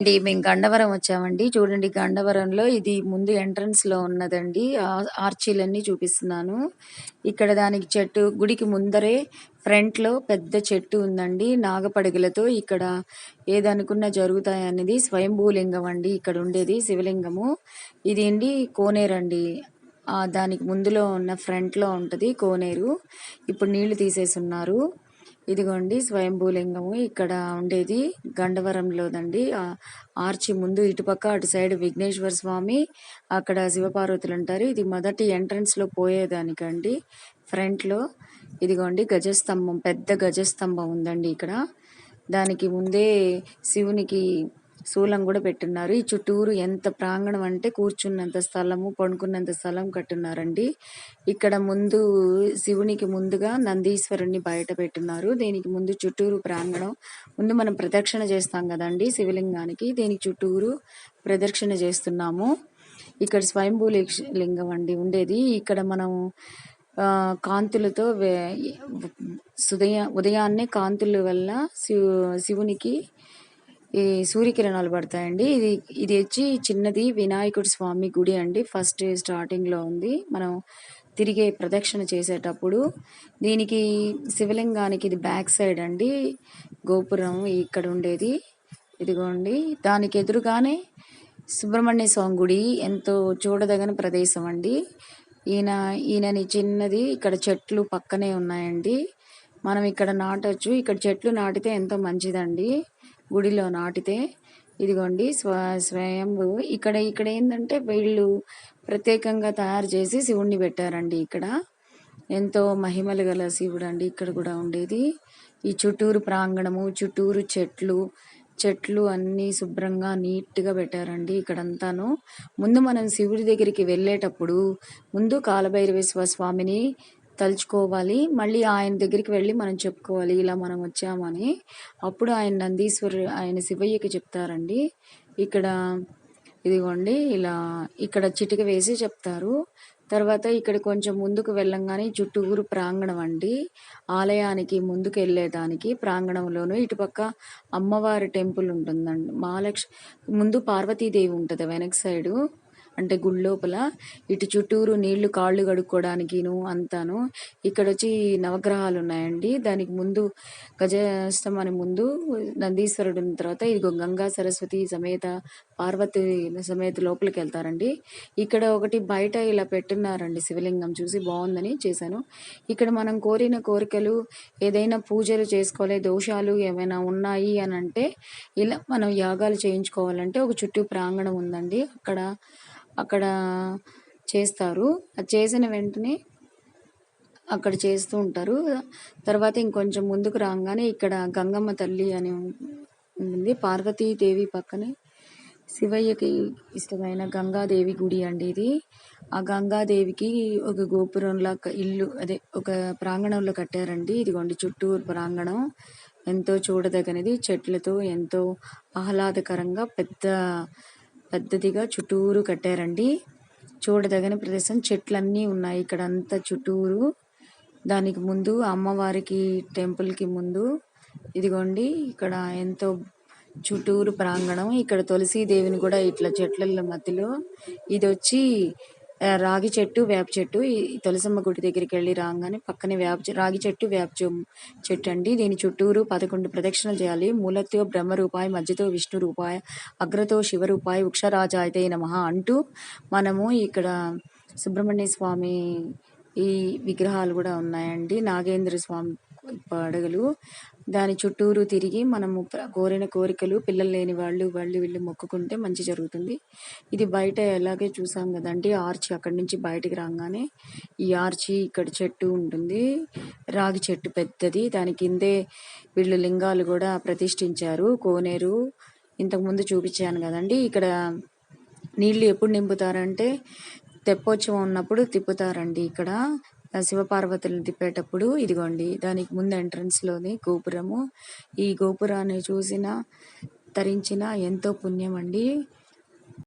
అండి మేము గండవరం వచ్చామండి. చూడండి గండవరంలో ఇది ముందు ఎంట్రన్స్లో ఉన్నదండి. ఆర్చీలన్నీ చూపిస్తున్నాను. ఇక్కడ దానికి చెట్టు గుడికి ముందరే ఫ్రంట్లో పెద్ద చెట్టు ఉందండి. నాగపడగలతో ఇక్కడ ఏదనుకున్నా జరుగుతాయి అనేది స్వయంభూలింగం అండి. ఇక్కడ ఉండేది శివలింగము. ఇది అండి. కోనేరండి దానికి ముందులో ఉన్న ఫ్రంట్లో ఉంటది కోనేరు. ఇప్పుడు నీళ్ళు తీసేసున్నారు. ఇదిగోండి స్వయంభూలింగము. ఇక్కడ ఉండేది గండవరంలోదండి. ఆర్చి ముందు ఇటుపక్క అటు సైడ్ విఘ్నేశ్వర స్వామి అక్కడ శివపార్వతులు ఉంటారు ఇది మొదటి ఎంట్రన్స్లో పోయేదానికండి. ఫ్రంట్లో ఇదిగోండి గజస్తంభం పెద్ద గజస్తంభం ఉందండి ఇక్కడ. దానికి ముందే శివునికి శూలం కూడా పెట్టున్నారు. ఈ చుట్టూరు ఎంత ప్రాంగణం అంటే కూర్చున్నంత స్థలము పడుకున్నంత స్థలం కట్టున్నారండి. ఇక్కడ ముందు శివునికి ముందుగా నందీశ్వరుణ్ణి బయట పెట్టున్నారు దీనికి ముందు చుట్టూరు ప్రాంగణం. ముందు మనం ప్రదక్షిణ చేస్తాం కదండి శివలింగానికి. దీనికి చుట్టూరు ప్రదక్షిణ చేస్తున్నాము. ఇక్కడ స్వయంభూ లింగం అండి ఉండేది. ఇక్కడ మనం కాంతులతో వే- ఉదయ ఉదయాన్నే కాంతుల వల్ల శివు శివునికి ఈ సూర్యకిరణాలు పడతాయండి. ఇది ఇది వచ్చి చిన్నది వినాయకుడి స్వామి గుడి అండి. ఫస్ట్ స్టార్టింగ్లో ఉంది. మనం తిరిగే ప్రదక్షిణ చేసేటప్పుడు దీనికి శివలింగానికి ఇది బ్యాక్ సైడ్ అండి. గోపురం ఇక్కడ ఉండేది. ఇదిగోండి. దానికి ఎదురుగానే సుబ్రహ్మణ్య స్వామి గుడి ఎంతో చూడదగిన ప్రదేశం అండి. ఈయన ఈయనని చిన్నది ఇక్కడ చెట్లు పక్కనే ఉన్నాయండి. మనం ఇక్కడ నాటొచ్చు. ఇక్కడ చెట్లు నాటితే ఎంతో మంచిదండి. గుడిలో నాటితే ఇదిగోండి స్వ స్వయంభు. ఇక్కడ ఇక్కడ ఏంటంటే వీళ్ళు ప్రత్యేకంగా తయారు చేసి శివుణ్ణి పెట్టారండి ఇక్కడ. ఎంతో మహిమలు గల శివుడు అండి ఇక్కడ కూడా ఉండేది. ఈ చుట్టూరు ప్రాంగణము చుట్టూరు చెట్లు చెట్లు అన్నీ శుభ్రంగా నీట్గా పెట్టారండి ఇక్కడంతాను. ముందు మనం శివుడి దగ్గరికి వెళ్ళేటప్పుడు ముందు కాలభైరవేశ్వర స్వామిని తలుచుకోవాలి. మళ్ళీ ఆయన దగ్గరికి వెళ్ళి మనం చెప్పుకోవాలి ఇలా మనం వచ్చామని అప్పుడు ఆయన నందీశ్వరు ఆయన శివయ్యకి చెప్తారండి. ఇక్కడ ఇదిగోండి ఇలా ఇక్కడ చిటిక వేసి చెప్తారు. తర్వాత ఇక్కడ కొంచెం ముందుకు వెళ్ళంగానే చుట్టూరు ప్రాంగణం అండి. ఆలయానికి ముందుకు వెళ్ళేదానికి ప్రాంగణంలోను ఇటుపక్క అమ్మవారి టెంపుల్ ఉంటుందండి. మహాలక్ష్మి ముందు పార్వతీదేవి ఉంటుంది వెనక సైడు. అంటే గుడి లోపల ఇటు చుట్టూరు నీళ్ళు కాళ్ళు కడుక్కోవడానికిను అంతాను. ఇక్కడ వచ్చి నవగ్రహాలు ఉన్నాయండి దానికి ముందు గజస్తమాని ముందు నందీశ్వరుడు ఉన్న తర్వాత ఇదిగో గంగా సరస్వతి సమేత పార్వతి సమేత లోపలికి వెళ్తారండి ఇక్కడ ఒకటి బయట ఇలా పెట్టున్నారండి శివలింగం చూసి బాగుందని చేశాను. ఇక్కడ మనం కోరిన కోరికలు ఏదైనా పూజలు చేసుకోవాలి దోషాలు ఏమైనా ఉన్నాయి అని అంటే ఇలా మనం యాగాలు చేయించుకోవాలంటే ఒక చుట్టూ ప్రాంగణం ఉందండి. అక్కడ అక్కడ చేస్తారు. అది చేసిన వెంటనే అక్కడ చేస్తూ ఉంటారు. తర్వాత ఇంకొంచెం ముందుకు రాగానే ఇక్కడ గంగమ్మ తల్లి అని ఉంది పార్వతీదేవి పక్కనే శివయ్యకి ఇష్టమైన గంగాదేవి గుడి అండి ఇది. ఆ గంగాదేవికి ఒక గోపురంలా ఇల్లు అదే ఒక ప్రాంగణంలో కట్టారండి. ఇదిగోండి చుట్టూరు ప్రాంగణం. ఎంతో చూడదగినది. చెట్లతో ఎంతో ఆహ్లాదకరంగా పెద్ద పెద్దదిగా చుట్టూరు కట్టారండి. చూడదగిన ప్రదేశం. చెట్లన్నీ ఉన్నాయి ఇక్కడ అంతా చుట్టూరు. దానికి ముందు అమ్మవారికి టెంపుల్కి ముందు ఇదిగోండి ఇక్కడ ఎంతో చుట్టూరు ప్రాంగణం. ఇక్కడ తులసి దేవిని కూడా ఇట్లా చెట్ల మధ్యలో ఇది వచ్చి రాగి చెట్టు వేప చెట్టు ఈ తులసమ్మ గుడి దగ్గరికి వెళ్ళి రాగానే పక్కనే వేప చె- రాగి చెట్టు వేప చెట్టు అండి దీని చుట్టూరు పదకొండు ప్రదక్షిణలు చేయాలి. మూలతో బ్రహ్మరూపాయ మధ్యతో విష్ణు రూపాయ అగ్రతో శివరూపాయ వృక్షరాజాయతే నమః అంటూ మనము ఇక్కడ సుబ్రహ్మణ్య స్వామి ఈ విగ్రహాలు కూడా ఉన్నాయండి. నాగేంద్ర స్వామి పడగలు. దాని చుట్టూరు తిరిగి మనము కోరిన కోరికలు పిల్లలు లేని వాళ్ళు వాళ్ళు వీళ్ళు మొక్కుకుంటే మంచి జరుగుతుంది. ఇది బయట ఎలాగే చూసాం కదండి ఆర్చి అక్కడి నుంచి బయటికి రాగానే ఈ ఆర్చి ఇక్కడ చెట్టు ఉంటుంది. రాగి చెట్టు పెద్దది. దాని కిందే వీళ్ళు లింగాలు కూడా ప్రతిష్ఠించారు. కోనేరు ఇంతకుముందు చూపించాను కదండి ఇక్కడ నీళ్ళు ఎప్పుడు నింపుతారంటే తెప్పోత్సవం ఉన్నప్పుడు తిప్పుతారండి ఇక్కడ. శివపార్వతులను తిప్పేటప్పుడు ఇదిగోండి దానికి ముందు ఎంట్రన్స్లోని గోపురము. ఈ గోపురాన్ని చూసిన తరించిన ఎంతో పుణ్యం అండి